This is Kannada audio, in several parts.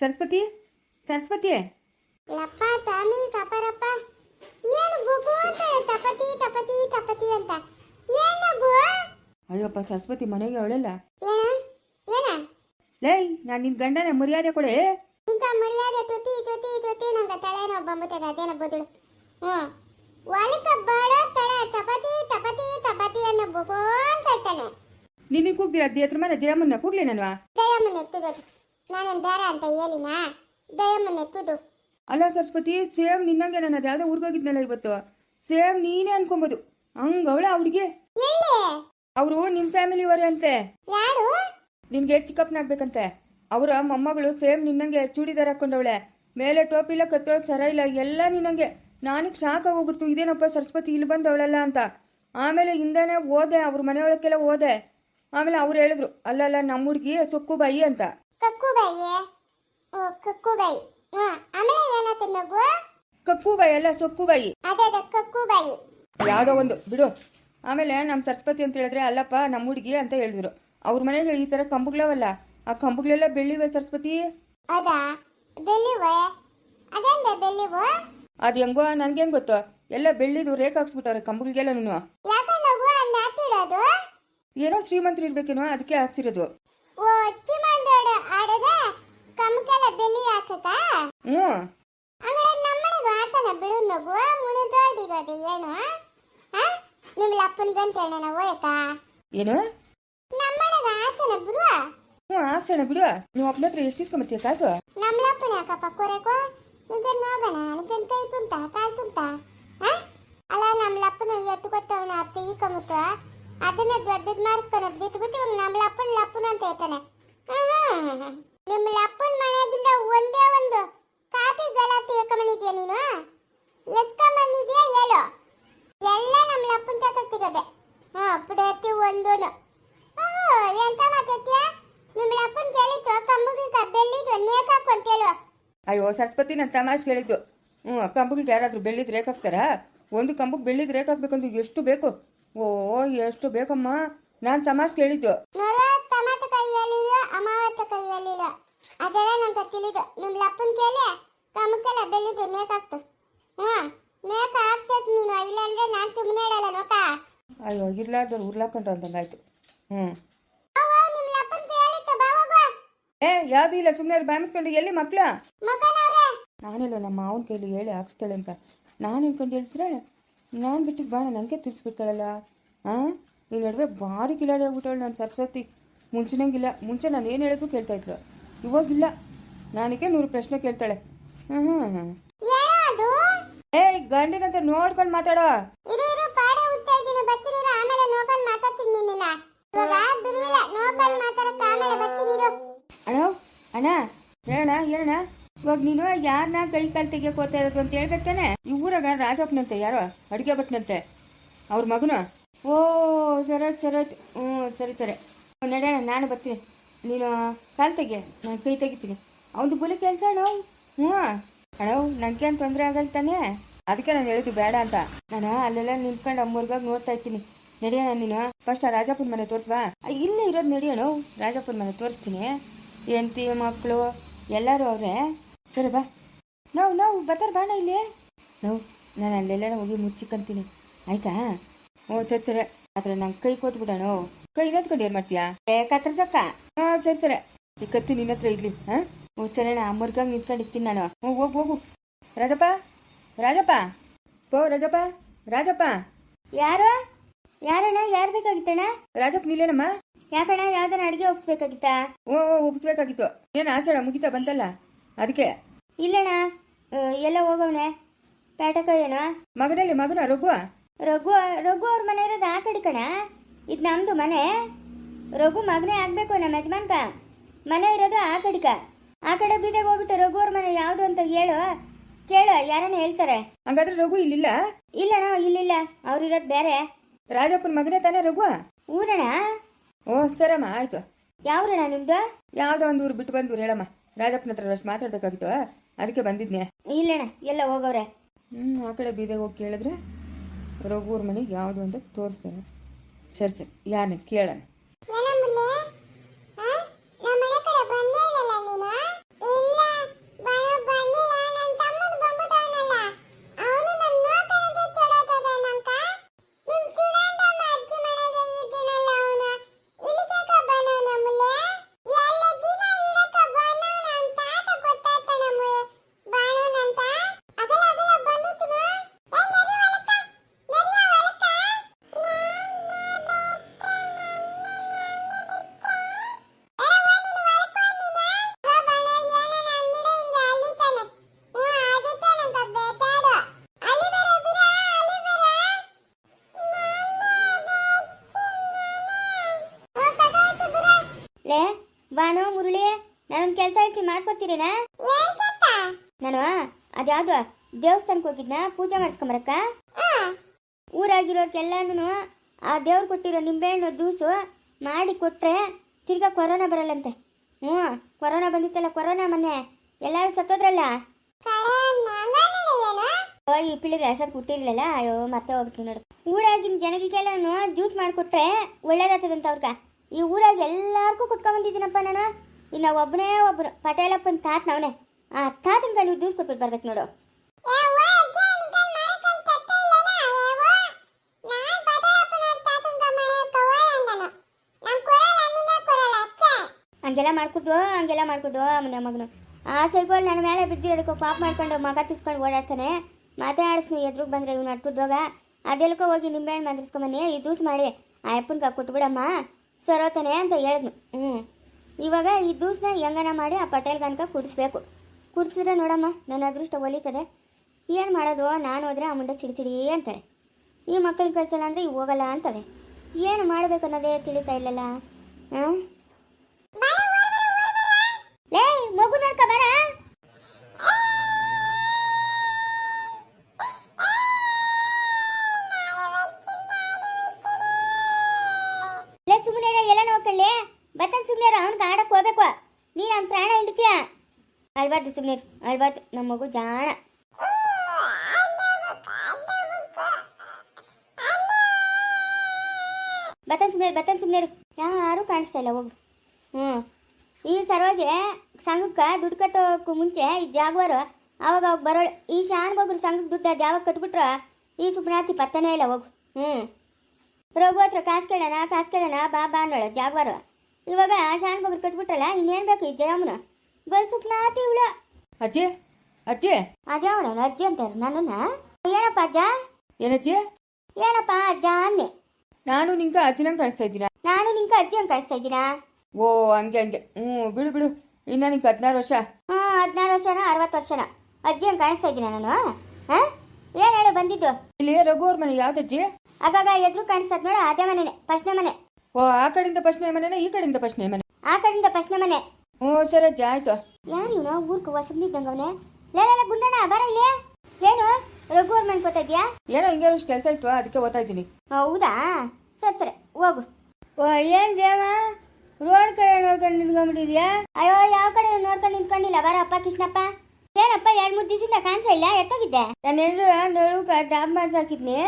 ಸರಸ್ವತಿ? ಸರಸ್ವತಿ ಲಪ್ಪ ತಾಮಿ ಕಪರಪ್ಪ. ಏನು ಗುಗು ಅಂತ? ತಪತಿ ತಪತಿ ತಪತಿ ಅಂತ. ಏನು ಗು ಅಯ್ಯಪ್ಪ ಸರಸ್ವತಿ ಮನೆಗೆ ಅವಳೆಲ್ಲ? ಏನ? ಏನ? ಲೇಯ್ ನಾನು ನಿನ್ನ ಗಂಡನ ಮರ್ಯಾದೆ ಕೊಡೆ. ಇಂಥ ಮರ್ಯಾದೆ ತುತಿ ತುತಿ ತುತಿ ನಂಗೆ ತಲೆನೋ ಬಂಬುತ್ತದೆ ಅದೇನ ಬದುಳು. ಹ್ಞೂ. ಒಳಕ ಬಾಳ ತಳೆ ತಪತಿ ತಪತಿ ತಪತಿ ಅನ್ನ ಬುಗು ಅಂತ ಹೇಳ್ತಾನೆ ನಿನ್ನ ಕೂಗ್ದಿರ ಹತ್ರ ಮನೆ ಜಯಮ್ಮನ್ನ ಕೂಗ್ಲಿ ನಾನು ಎತ್ತುದು ನಾನೇನು ಬೇರೆ ಅಂತ ಹೇಳಿನಾ? ದಯಮ್ಮನೆ ಅಲ್ಲ ಸರಸ್ವತಿ ಸೇಮ್ ನಿನ್ನಂಗೆ ನಾನು ಅದು ಯಾವುದೋ ಊರ್ಗೋಗಿದ್ನಲ್ಲ ಇವತ್ತು. ಸೇಮ್ ನೀನೇ ಅನ್ಕೊಬೋದು. ಹಂಗವಳೆ ಅವಳ ಎಲ್ಲಿ? ಅವರು ನಿಮ್ಮ ಫ್ಯಾಮಿಲಿಯವರೇ ಅಂತೆ. ಯಾರು? ನಿನ್ಗೆ ಚಿಕ್ಕಪ್ಪನಾಗ್ಬೇಕಂತೆ. ಅವರ ಮೊಮ್ಮಗಳು ಸೇಮ್ ನಿನ್ನಂಗೆ ಚೂಡಿದಾರ್ ಹಾಕೊಂಡವಳೆ. ಮೇಲೆ ಟೋಪಿ ಇಲ್ಲ ಕತ್ತೊಳಗೆ ಸರ ಇಲ್ಲ ಎಲ್ಲ ನಿನ್ನಂಗೆ. ನನಗೆ ಶಾಕ್ ಆಗೋಗ್ಬಿಡ್ತು ಇದೇನಪ್ಪ ಸರಸ್ವತಿ ಇಲ್ಲಿ ಬಂದವಳಲ್ಲ ಅಂತ. ಆಮೇಲೆ ಹಿಂದೆನೇ ಓದೆ ಅವ್ರ ಮನೆಯೊಳಕ್ಕೆಲ್ಲ ಓದೆ ಆಮೇಲೆ ಅವ್ರು ಹೇಳಿದ್ರು ಅಲ್ಲಲ್ಲ ನಮ್ಮ ಹುಡುಗಿ ಸುಕ್ಕುಬಾಯಿ ಅಂತ. ಕಕ್ಕುಬಾಯಿ. ಓ ಕಕ್ಕುಬಾಯಿ. ಹಾ ಆಮೇಲೆ ಏನಾಯ್ತು ನಗು? ಕಕ್ಕುಬಾಯಿ ಅಲ್ಲ ಸೊಕ್ಕುಬಾಯಿ. ಅದೇ ಅದೇ ಕಕ್ಕುಬಾಯಿ. ಯಾವುದೋ ಒಂದು ಬಿಡು. ಆಮೇಲೆ ನಮ್ಮ ಸರಸ್ವತಿ ಅಂತ ಹೇಳಿದ್ರೆ ಅಲ್ಲಪ್ಪ ನಮ್ಮ ಹುಡುಗಿ ಅಂತ ಹೇಳಿದ್ರು. ಅವ್ರ ಮನೆಗೆ ಈ ಥರ ಕಂಬುಗಳವಲ್ಲ ಆ ಕಂಬುಗಳೆಲ್ಲ ಬೆಳ್ಳಿವೆ ಸರಸ್ವತಿ? ಅದಾ? ಬೆಲ್ಲಿವೆ ಅದೇಂದೆ ಬೆಲ್ಲಿವು ಅದು ಹೆಂಗೋ ನನ್ಗೇನು ಗೊತ್ತು? ಎಲ್ಲ ಬೆಳ್ಳಿದು ರೇಖೆ ಹಾಕ್ಸ್ಬಿಟ್ಟವ್ರೆ ಕಂಬುಗಳಿಗೆಲ್ಲ ನೀನು. ಯಾಕೆ ನಗು ಅಂದ ಹಾಕಿರೋದು ಏನೋ ಶ್ರೀಮಂತರು ಇರ್ಬೇಕೇನೋ ಅದಕ್ಕೆ ಹಾಕ್ಸಿರೋದು. ಓ ಚಿಮಂಡೋಡ ಹ್ಞೂ. ಅಂದ್ರೆ ನಮ್ಮನೆಗೂ ಆತನ ಬಿಡು ನಗು ಮುಣಿದೋಡಿರೋದು ಏನು? ನಿಮ್ಮ ಲಪ್ಪನ ಗಂಟೆ ನಾವು ಹೋಯಕ ಏನು? ನಮ್ಮನೆಗ ಆಚನ ಬಿಡು ಹ್ಞೂ ಹಾಕ್ಸೋಣ ಬಿಡು ನೀವು ಹತ್ರ ಎಷ್ಟು ಕಾಸು ನಮ್ಮ ಲಪ್ಪನ ಯಾಕಪ್ಪ ಕೊರೆಕೋ ನಿಗೇನು ಹೋಗೋಣ? ನಿಗೇನು ಕೈ ತುಂಟ ಕಾಲು ತುಂಟ ಅಲ್ಲ ನಮ್ಮ ಲಪ್ಪನ ಎತ್ತು ಕೊಟ್ಟವನ ಅತ್ತ ಈ ಕಮುತ್ತ ಅದನ್ನೇ ದೊಡ್ಡದ್ ಮಾರ್ಸ್ಕೊಳೋದು ಬಿಟ್ಟು ನಮ್ಮ ಅಪ್ಪನ ಲಪ್ಪನ ಅಂತ ಹೇಳ್ತಾನೆ. ನಿಮ್ಮ ಅಪ್ಪನ ಮನೆಯಿಂದ ಒಂದೇ ಒಂದು ಕಾಫಿ ಗಲಾಟೆ ಎಕ್ಕಮನಿದ್ಯಾ ನೀನು ಎಕ್ಕಮನಿದ್ಯಾ ಹೇಳು. ಎಲ್ಲ ನಮ್ಮ ಅಪ್ಪನ ತತ್ತಿರೋದೆ ಹಾ ಪ್ರತಿ ಒಂದೂನು. ಎಂತ ಮಾತೈತ್ಯ ನಿಮ್ಮ ಅಪ್ಪನ ಕೇಳಿತ್ತು ಕಮ್ಮಗಿಗೆ ಬೆಳ್ಳಿದು ನೇಕಾಕು ಅಂತ ಹೇಳು. ಅಯ್ಯೋ ಸರಸ್ವತಿ ನನ್ನ ತಮಾಷೆ ಕೇಳಿದ್ದು. ಹ್ಞೂ ಕಂಬಗಳಿಗೆ ಯಾರಾದರೂ ಬೆಳ್ಳಿದ್ ರೇಖಾಕ್ತಾರಾ ಒಂದು ಕಂಬಕ್ಕೆ ಬೆಳ್ಳಿದ್ ರೇಖೆ ಹಾಕ್ಬೇಕಂದ್ರೆ ಎಷ್ಟು ಬೇಕು? ಓ ಎಷ್ಟು ಬೇಕಮ್ಮ? ನಾನು ತಮಾಷೆ ಕೇಳಿದ್ದು. ತಿಳಿದು ನಿಮ್ಮ ಅಪ್ಪನ ಕೇಳಿ ಕಮಕ್ಕೆಲ್ಲ ಬೆಳ್ಳಿದು ನೇಕಾಕ್ತು ಹ್ಞೂ ನೇಕ ಹಾಕ್ತೈತ್ ನೀನು ಇಲ್ಲಾಂದ್ರೆ ನಾನು ಸುಮ್ಮನೆ ಇಡಲ್ಲ ನೋಕ ಅಯ್ಯೋ ಇರ್ಲಾರ್ದವ್ರು ಉರ್ಲಾಕೊಂಡ್ರು ಅಂದಂಗಾಯ್ತು ಹ್ಞೂ. ಬಾವಾಗ ಏ ಯಾವ್ದು ಇಲ್ಲ ಸುಮ್ಮನೆ ಬಾಯ್ ಮುಚ್ಕೊಂಡು ಎಲ್ಲಿ ಮಕ್ಳು? ನಾನಿಲ್ಲ ನಮ್ಮ ಮಾವನ ಕೈಲಿ ಹೇಳಿ ಹಾಕ್ಸ್ತಾಳೆ ಅಂತ. ನಾನು ಅನ್ಕೊಂಡು ಹೇಳ್ತಾರೆ? ನಾನು ಬಿಟ್ಟು ಬಾಣ ನನಗೆ ತಿರ್ಸ್ಬಿಡ್ತಾಳಲ್ಲ. ಹಾಂ ಈ ನಡುವೆ ಭಾರಿ ಕಿಲಾಡಿ ಆಗ್ಬಿಟ್ಟವಳು ನಾನು ಸರಸ್ವತಿ ಮುಂಚಿನಂಗಿಲ್ಲ ಮುಂಚೆ ನಾನು ಏನು ಹೇಳಿದ್ರು ಕೇಳ್ತಾ ಇದ್ರು. ಇವಾಗಿಲ್ಲ ನಾನಕ್ಕೆ ನೂರು ಪ್ರಶ್ನೆ ಕೇಳ್ತಾಳೆ. ಹ್ಞೂ ಹ್ಞೂ ಅದು ಏಯ್ ಗಂಡಿನ ನೋಡ್ಕೊಂಡು ಮಾತಾಡೋ. ಅಣ್ಣ ಅಣ್ಣ ಹೇಳಣ್ಣ ಹೇಳಣ್ಣ. ಇವಾಗ ನೀನು ಯಾರನ್ನ ಕೈ ಕಾಲು ತೆಗಿಯಕ್ ಹೋಗ್ತಾ ಇರೋದು ಅಂತ ಹೇಳ್ಬೇಕೇನೆ? ಈ ಊರಾಗ ರಾಜಪ್ಪನಂತೆ ಯಾರೋ ಅಡುಗೆ ಭಟ್ನಂತೆ. ಅವ್ರ ಮಗನು? ಓ ಸರತ್ ಸರತ್ ಹ್ಞೂ ಸರಿ ಸರಿ. ನಡೆಯೋಣ ನಾನು ಬರ್ತೀನಿ. ನೀನು ಕಾಲು ತೆಗಿಯ ನಾನು ಕೈ ತೆಗಿತೀನಿ. ಅವನು ಬುಲಿ ಕೆಲಸ ನಾವು ಹ್ಞೂ. ಅಣ್ಣವ್ ನನಗೆ ಏನು ತೊಂದರೆ ಆಗಲ್ಲ ತಾನೇ? ಅದಕ್ಕೆ ನಾನು ಹೇಳಿದ್ದು ಬೇಡ ಅಂತ. ನಾನು ಅಲ್ಲೆಲ್ಲ ನಿಂತ್ಕೊಂಡು ಅಮ್ಮೂರ್ಗಾಗಿ ನೋಡ್ತಾ ಇರ್ತೀನಿ. ನಡೆಯೋಣ ನೀನು. ಫಸ್ಟ್ ಆ ರಾಜಪ್ಪನ ಮನೆ ತೋರಿಸ್ವಾ? ಇಲ್ಲೇ ಇರೋದು ನಡೆಯೋಣ ರಾಜಪ್ಪನ ಮನೆ ತೋರಿಸ್ತೀನಿ. ಹೆಂಡತಿ ಮಕ್ಕಳು ಎಲ್ಲರೂ ಅವರೇ. ಸರಿ ಬಾ. ನಾವು ನಾವು ಬರ್ತಾರೆ ಬಾಣ ಇಲ್ಲಿ. ನಾವು ನಾನು ಅಲ್ಲೆಲ್ಲ ಹೋಗಿ ಮುಚ್ಚಿಕ್ಕಂತೀನಿ ಆಯ್ತಾ? ಓ ಸರಿ ಸರಿ. ಆದ್ರೆ ನಂಗೆ ಕೈ ಕೊಟ್ಬಿಡೋಣ ಕೈ ಇರೋದ್ಕೊಂಡು ಏನು ಮಾಡ್ತೀಯಾ? ಏ ಕತ್ತರ್ಸಕ್ಕ? ಹಾಂ ಸರಿ ಸರಿ. ಈ ಕತ್ತಿ ನಿನ್ನ ಹತ್ರ ಇರಲಿ ಹಾಂ? ಓ ಸರಿ ಅಣ್ಣ ಅಮ್ಮರ್ಗಾಗಿ ನಿಂತ್ಕೊಂಡಿರ್ತೀನಿ ನಾನು. ಹೋಗು ಹೋಗು ಹೋಗು. ರಾಜಪ್ಪ ರಾಜಪ್ಪ. ಓ ರಾಜಪ್ಪ ರಾಜಪ್ಪ. ಯಾರು? ಯಾರಣ್ಣ? ಯಾರು ಬೇಕಾಗಿತ್ತಣ್ಣ? ರಾಜಪ್ಪ ನಿಲ್ಲೇನಮ್ಮ ಯಾಕಣ್ಣ? ಯಾವ್ದಾರ ಅಡಿಗೆ ಒಪ್ಸ್ಬೇಕಾಗಿತ್ತಾ? ಓ ಓ, ಒಪ್ಸ್ಬೇಕಾಗಿತ್ತು. ಏನು ಆಷಾಢ ಮುಗಿತಾ ಬಂತಲ್ಲ? ಅದಕ್ಕೆ. ಇಲ್ಲಣ್ಣ. ಎಲ್ಲ ಹೋಗವ್ನೆ. ಪೇಟಕ ಏನ ಮಗನಲ್ಲಿ ಮಗನ ರಘು? ರಘು ರಘು ಅವ್ರ ಮನೆ ಇರೋದು ಆ ಕಡೆ ಕಣ? ಇದು ನಮ್ದು ಮನೆ. ರಘು ಮಗನೇ ಆಗ್ಬೇಕು ನಮ್ಮ ಯಜಮಾನ್ಕ. ಮನೆ ಇರೋದು ಆ ಕಡೆಕ. ಆ ಕಡೆ ಬೀದಿಗೆ ಹೋಗ್ಬಿಟ್ಟು ರಘು ಅವ್ರ ಮನೆ ಯಾವುದು ಅಂತ ಹೇಳು. ಕೇಳು ಯಾರನ್ನ ಹೇಳ್ತಾರೆ? ಹಂಗಾದ್ರೆ ರಘು ಇಲ್ಲಿಲ್ಲ? ಇಲ್ಲಣ್ಣ ಇಲ್ಲಿಲ್ಲ. ಅವ್ರಿರೋದು ಬೇರೆ. ರಾಜಪ್ಪನ ಮಗನೇ ತಾನೇ ರಘು? ಊರಣ ಓ ಸರಮ್ಮ ಆಯ್ತು. ಯಾವ್ರಣ ನಿಮ್ದು? ಯಾವ್ದೋ ಒಂದು ಊರು ಬಿಟ್ಟು ಬಂದು ಹೇಳಮ್ಮ. ರಾಜಪ್ಪನ ಹತ್ರ ಅಷ್ಟು ಮಾತಾಡ್ಬೇಕಾಗಿತ್ತು. ಅದಕ್ಕೆ ಬಂದಿದ್ನೆ. ಇಲ್ಲಣ್ಣ ಎಲ್ಲ ಹೋಗವ್ರೆ. ಹ್ಮ್ ಆ ಕಡೆ ಬೀದಿಗೆ ಹೋಗಿ ಕೇಳಿದ್ರೆ ರಘುವ್ರ ಮನೆಗೆ ಯಾವುದು ಅಂತ ತೋರಿಸ್ತಾರೆ. ಸರಿ ಸರಿ ಯಾರನ್ನ ಕೇಳೋಣ. ಒಂದು ಕೆಲಸ ಐತಿ ಮಾಡ್ಕೊಡ್ತೀರೇನಾ? ನಾನು, ಅದ್ಯಾವ್ದು ದೇವಸ್ಥಾನಕ್ಕೆ ಹೋಗಿದ್ನ, ಪೂಜೆ ಮಾಡಿಸ್ಕೊಂಬರಕ್ಕ? ಊರಾಗಿರೋರ್ಗೆಲ್ಲಾನು ಆ ದೇವ್ರು ಕೊಟ್ಟಿರೋ ನಿಂಬೆಹಣ್ಣು ದೂಸು ಮಾಡಿ ಕೊಟ್ರೆ ತಿರ್ಗಾ ಕೊರೋನಾ ಬರಲ್ಲಂತೆ. ಹ್ಞೂ, ಕೊರೋನಾ ಬಂದಿತ್ತಲ್ಲ, ಕೊರೋನಾ ಮೊನ್ನೆ. ಎಲ್ಲರೂ ಸತ್ತೋದ್ರಲ್ಲ? ಈ ಪಿಳಿಗೆ ಅಷ್ಟೊತ್ತು ಹುಟ್ಟಿರ್ಲಿಲ್ಲ ಅಯ್ಯೋ, ಮತ್ತೆ ಹೋಗ್ತೀನಿ ನೋಡಿ. ಊರಾಗಿನ ಜನಗಳಿಗೆಲ್ಲಾನು ಜ್ಯೂಸ್ ಮಾಡಿಕೊಟ್ರೆ ಒಳ್ಳೇದಾಗ್ತದಂತ ಅವ್ರಗ. ಈ ಊರಾಗ ಎಲ್ಲಾರ್ಗೂ ಕುತ್ಕೊಂಡ್ಬಂದಿದ್ದೀನಪ್ಪ ನಾನು. ಇನ್ನು ಒಬ್ಬನೇ ಒಬ್ಬರು ಪಟೇಲಪ್ಪನ ತಾತ ಅವನೇ. ಆ ತಾತನ ನೀವು ಜ್ಯೂಸ್ ಕೊಟ್ಬಿಟ್ಟು ಬರ್ಬೇಕು ನೋಡು. ಹಂಗೆಲ್ಲ ಮಾಡ್ಕೊದ್ವು ಹಂಗೆಲ್ಲ ಮಾಡ್ಕೊದ್ವು ಮನೆ ಮಗನು. ಆ ಸೈಗೋಲ್ ನನ್ನ ಮೇಲೆ ಬಿದ್ದಿರೋದಕ್ಕೆ ಪಾಪ ಮಾಡ್ಕೊಂಡು ಮಗ ತಿಸ್ಕೊಂಡು ಓಡಾಡ್ತಾನೆ. ಮಾತಾಡಿಸ್ನಿ ಎದುರುಗ್ ಬಂದ್ರೆ ಇವ್ನು ಅಟ್ಟುದೋಗ ಅದೆಲ್ಲಕ್ಕೂ ಹೋಗಿ ನಿಂಬೆಹಣ್ಣು ಮಂತ್ರಿಸ್ಕೊಂಬನ್ನಿ ಈ ದೂಸ್ ಮಾಡಿ. ಆ ಅಪ್ಪನ ಕೊಟ್ಬಿಡಮ್ಮ. ಸರೋತಾನೆ ಅಂತ ಹೇಳಿದ್ನು. ಹ್ಞೂ ಇವಾಗ ಈ ದೂಸ್ನ ಹೆಂಗನ ಮಾಡಿ ಆ ಪಟೇಲ್ ಗನಕ ಕುಡಿಸ್ಬೇಕು. ಕುಡಿಸಿದ್ರೆ ನೋಡಮ್ಮ, ನನ್ನ ಅದೃಷ್ಟ ಒಲಿತದೆ. ಏನು ಮಾಡೋದು? ನಾನು ಹೋದ್ರೆ ಆ ಮುಂಡೆ ಸಿಡಿ ಸಿಡಿ ಅಂತಾಳೆ. ಈ ಮಕ್ಕಳಿಗೆ ಕಳ್ಸೋಣ ಅಂದರೆ ಹೋಗಲ್ಲ ಅಂತಾಳೆ. ಏನು ಮಾಡಬೇಕು ಅನ್ನೋದೇ ತಿಳಿತಾ ಇಲ್ಲಲ್ಲ. ಹಾಂ ಲೇ ಮಗು ನೋಡ್ಕ ಬರ ಲೇ ಸುಮ್ಮನೆ ಎಲ್ಲ ನೋಡ್ಕೊಳ್ಳಿ ಬತ್ತನ್ ಸುಮ್ಮನೆ ಅವ್ನಿಗೆ ಆಡಕ್ಕೆ ಹೋಗ್ಬೇಕು ನೀನು ಅವ್ನ ಪ್ರಾಣ ಹಿಂಡ್ತೀಯ ಅಳ್ಬಾರ್ದು ಸುಮ್ಮನೆ ಅಳ್ಬಾರ್ದು ನಮ್ಮ ಮಗು ಜಾಣ. ಬತ್ತನ್ ಸುಮ್ಮನೆ ಬತ್ತನ್ ಸುಮ್ಮನೆ ಯಾರು ಕಾಣಿಸ್ತಾ ಇಲ್ಲ, ಹೋಗು. ಹ್ಞೂ ಈ ಸರೋಜೆ ಸಂಘಕ್ಕೆ ದುಡ್ಡು ಕಟ್ಟೋಕ್ಕೂ ಮುಂಚೆ ಈ ಜಾಗವಾರು ಅವಾಗ ಅವಾಗ ಬರೋಳು ಈ ಶಾನ್ ಹೋಗ್ರು ಸಂಘಕ್ಕೆ ದುಡ್ಡು ಅದು ಯಾವಾಗ ಕಟ್ಬಿಟ್ರ ಈ ಸುಪ್ನಾತಿ ಪತ್ತನೇ ಇಲ್ಲ, ಹೋಗು. ಹ್ಞೂ ರಘು ಹತ್ರ ಕಾಸು ಕೇಳೋಣ ಕಾಸು ಕೇಳೋಣ, ಬಾ ಬಾ ಅನ್ನೋಳು ಜಾಗವಾರು. ಇವಾಗ ಶಾನ್ ಬಗ್ರು ಕಟ್ಬಿಟ್ರಲ್ಲ, ಇನ್ನೇನು ಬೇಕು ಈ ಜಯಮ್ಮನ? ಬಲ್ ಸುಪ್ನಾತಿ ಇವಳ. ಅಜ್ಜಿ ಅಜ್ಜಿ. ಅದ್ಯಾವಣ ಅಜ್ಜಿ ಅಂತಾರೆ ನನ್ನನ್ನ? ಏನಪ್ಪ ಅಜ್ಜ? ಏನಜ್ಜಿ? ಏನಪ್ಪ ಅಜ್ಜ ಅನ್ನೆ ನಾನು ನಿಂಗೆ ಅಜ್ಜಿನಂಗೆ ಕಾಣಿಸ್ತಾ ಇದ್ದೀನ? ನಾನು ನಿಂಗೆ ಅಜ್ಜಿಯಂಗೆ ಅಂತ ಕಳಿಸ್ತಾ ಇದ್ದೀನಾ? ಓ ಹಂಗೆ ಹಂಗೆ. ಹ್ಞೂ ಬಿಡು ಬಿಡು. ಇನ್ನ ನಿಂಗೆ ಹದಿನಾರು ವರ್ಷ. ಹ್ಞೂ ಹದಿನಾರು ವರ್ಷನ ಅರವತ್ತು ವರ್ಷನ. ಅಜ್ಜಿಯಂಗೆ ಕಾಣಿಸ್ತಾ ಇದ್ದೀನ ನಾನು? ಹಾಂ? ಏನು ಹೇಳು ಬಂದಿದ್ದು? ಇಲ್ಲಿ ರಘು ಅವ್ರ ಮನೆ ಯಾವ್ದಜ್ಜಿ ಆಗಾಗ ಎದುರು ಕಾಣಿಸ್ತದ ನೋಡ ಅದೇ ಮನೆನೆ ಪ್ರಶ್ನೆ ಮನೆ. ಓ ಆ ಕಡೆಯಿಂದ ಪಶ್ನೆ ಮನೆನಾ ಈ ಕಡೆಯಿಂದ ಪ್ರಶ್ನೆ ಮನೆ? ಆ ಕಡೆಯಿಂದ ಪ್ರಶ್ನೆ ಮನೆ. ಹ್ಞೂ ಸರಿ ಅಜ್ಜಿ ಆಯ್ತು. ಯಾರು ಇವನು ಊರ್ಕ ಹೊಸಬ್ನಿದ್ದಂಗ ಅವನೇ ಲೇ ಲೇ, ಲೇ, ಗುಂಡಣ್ಣ ಬರ ಇಲ್ಲಿ. ಏನು? ರಘು ಅವ್ರ ಮನೆ ಗೊತ್ತಾ ಇದ್ಯಾ? ಏನೋ ಹಿಂಗೆ ಅಷ್ಟು ಕೆಲಸ ಇತ್ತು ಅದಕ್ಕೆ ಓದ್ತಾ ಇದ್ದೀನಿ. ಹೌದಾ? ಸರಿ ಸರಿ ಹೋಗು. ಓ ಏನು ದೇವ? ರೋಡ್ ಕಡೆ ನೋಡ್ಕೊಂಡು ನಿಂತ್ಕೊಂಡ್ಬಿಟ್ಟಿದ್ಯಾ? ಅಯ್ಯೋ ಯಾವ ಕಡೆ ನೋಡ್ಕೊಂಡು ನಿಂತ್ಕೊಂಡಿಲ್ಲ? ಬರಪ್ಪ ಕೃಷ್ಣಪ್ಪ. ಏನಪ್ಪ ಎರಡು ಮೂರು ದಿವಸದಿಂದ ಕಾಣಿಸ್ತಾ ಇಲ್ಲ? ಎತ್ತೋಗಿದ್ದೆ. ನನ್ನ ಹೆಂಡ್ರು ನಡುಕ ಡಾಬ್ ಮಾಡ್ಸಾಕಿದ್ನಿ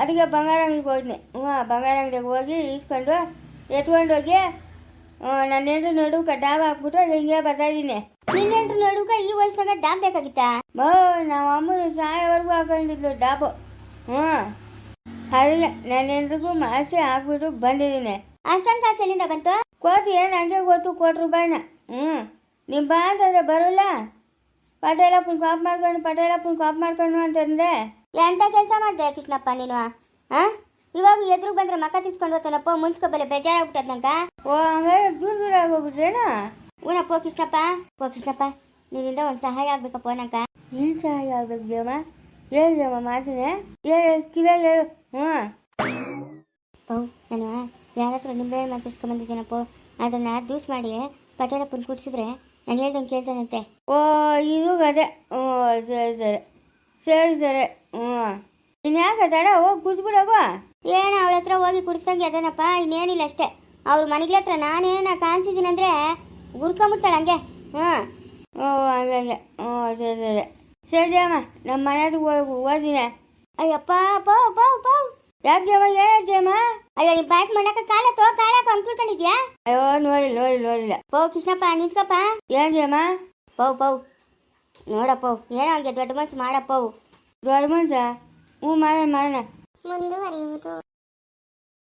ಅದಕ್ಕೆ ಬಂಗಾರ ಅಂಗಡಿಗೆ ಹೋದ್ನಿ. ಹ್ಞೂ ಬಂಗಾರ ಅಂಗಡಿಗೆ ಹೋಗಿ ಈಸ್ಕೊಂಡು ಎತ್ಕೊಂಡು ಹೋಗಿ ನನ್ನ ನಡು ನಡುಕ ಡಾಬ್ ಹಾಕ್ಬಿಟ್ಟು ಹಿಂಗೆ ಬರ್ತಾ ಇದ್ದೀನಿ ನಿನ್ನೆಂಟ್ರು ನಡುಕ ಈ ವಯಸ್ಸಿನಾಗ ಡಾಬ್ ಬೇಕಾಗಿತ್ತಾ? ಬೋ ನಮ್ಮ ಅಮ್ಮನ ಸಾಯವರೆಗೂ ಹಾಕೊಂಡಿದ್ಲು ಡಾಬು ಹ್ಞೂ. ಅದಕ್ಕೆ ನನ್ನೆಂಟ್ರಿಗೂ ಮಾಸಿ ಹಾಕ್ಬಿಟ್ಟು ಬಂದಿದ್ದೀನಿ. ಅಷ್ಟೊಂದು ಕಾಸು ಎಲ್ಲಿಂದ ಬಂತು? ಕೋತಿ ಏನು ಹಂಗೆ ಗೊತ್ತು ಕೋಟಿ ರೂಪಾಯಿನ. ಹ್ಞೂ. ನಿಮ್ಮ ಬಾ ಅಂತಂದ್ರೆ ಬರೋಲ್ಲ. ಪಟೇಲಪ್ಪನ ಕಾಪ್ ಮಾಡ್ಕೊಂಡು ಪಟೇಲಪ್ಪನ ಕಾಪ್ ಮಾಡ್ಕೊಂಡು ಅಂತಂದೆ. ಎಂತ ಕೆಲಸ ಮಾಡ್ದೆ ಕೃಷ್ಣಪ್ಪ ನೀನು? ಹಾ? ಇವಾಗ ಎದುರು ಬಂದ್ರೆ ಮಕ ತಿಸ್ಕೊಂಡು ಹೋಗ್ತಾನಪ್ಪ ಮುಂಚ್ಕೊಬಲ್ಲ ಬೇಜಾರಾಗ್ಬಿಟ್ಟದಂತ ಓ ಹಂಗಾರೆ ದೂರ ದೂರ ಆಗೋಗ್ಬಿಟ್ರೇನಾ? ಊನಪ್ಪ ಕೃಷ್ಣಪ್ಪ ಓ ಕೃಷ್ಣಪ್ಪ ನಿನ್ನಿಂದ ಒಂದು ಸಹಾಯ ಆಗ್ಬೇಕಪ್ಪ ನಂಕ ಏನು ಸಹಾಯ ಆಗ್ಬೇಕು ದೇವ ಹೇಳು ದೇವ ಮಾತಿನ ಹೇಳು ಕಿವಿಯಾಗ ಹೇಳು. ಹ್ಞೂ ಪೌ ನಾನು ಯಾರ ಹತ್ರ ನಿಂಬೆಹಣ್ಣು ಮಾತಾಡ್ಸ್ಕೊಂಬಂದಿದ್ದೀನಪ್ಪ ಅದನ್ನ ದೂಸ್ ಮಾಡಿ ಪಟೇಲಪ್ಪನ ಕುಡಿಸಿದ್ರೆ ನಾನು ಹೇಳ್ದಂಗೆ ಕೇಳ್ತಾನಂತೆ. ಓ ಇದು ಅದೇ ಓ ಸರಿ ಸರಿ. ಸರಿ ಸರಿ. ಹ್ಞೂ ಇನ್ಯಾಕೆ ತಡ? ಹೋಗಿ ಕುಸ್ಬಿಡೋಗು ಏನು ಅವಳ ಹತ್ರ ಹೋಗಿ ಕುಡಿಸ್ದಂಗೆ ಅದನಪ್ಪ ಇನ್ನೇನಿಲ್ಲ ಅಷ್ಟೇ. ಅವ್ರ ಮನೆಗಳ ಹತ್ರ ನಾನೇನ ಕಾಣಿಸಿದ್ದೀನಂದ್ರೆ ಗುರ್ಕೊಂಬಿಡ್ತಾಳೆ ಹಂಗೆ. ಹ್ಞೂ. ಓ ಹಂಗಂಗೆ ಓ ಸರಿ ಸರಿ ಸರಿ. ಜಯಮ್ಮ ನಮ್ಮ ಮನೆದು ಓದಿನ ಅಯ್ಯಪ್ಪ ಪಾವ್ ಪಾವ್ ಪಾವ್ ಯಾಕೆ ಜಯಮ್ಮ ಏನು ಜಯಮ್ಮ ಅಯ್ಯೋ ನೀನು ಪ್ಯಾಕ್ ಮಾಡಕ ಕಾಲ ತೋ ಕಾಲ ಅಂದ್ಕೊಳ್ಕೊಂಡಿದ್ಯಾ ಅಯ್ಯೋ ನೋಡಿಲ್ಲ ನೋಡಿಲ್ಲ ನೋಡಿಲ್ಲ. ಪೋ ಕೃಷ್ಣಪ್ಪ ನಿಂತ್ಕಪ್ಪ. ಏನು ಪಾವ್ ಪೌ ಪೌ. ನೋಡಪ್ಪ ಏನೋ ಹಂಗೆ ದೊಡ್ಡ ಮನ್ಸು ಮಾಡಪ್ಪ. ದೊಡ್ಡ ಮನುಷ್ಯ ಹ್ಞೂ ಮಾಡೋಣ ಮಾಡೋಣ. ಮುಂದುವರಿಯುವುದು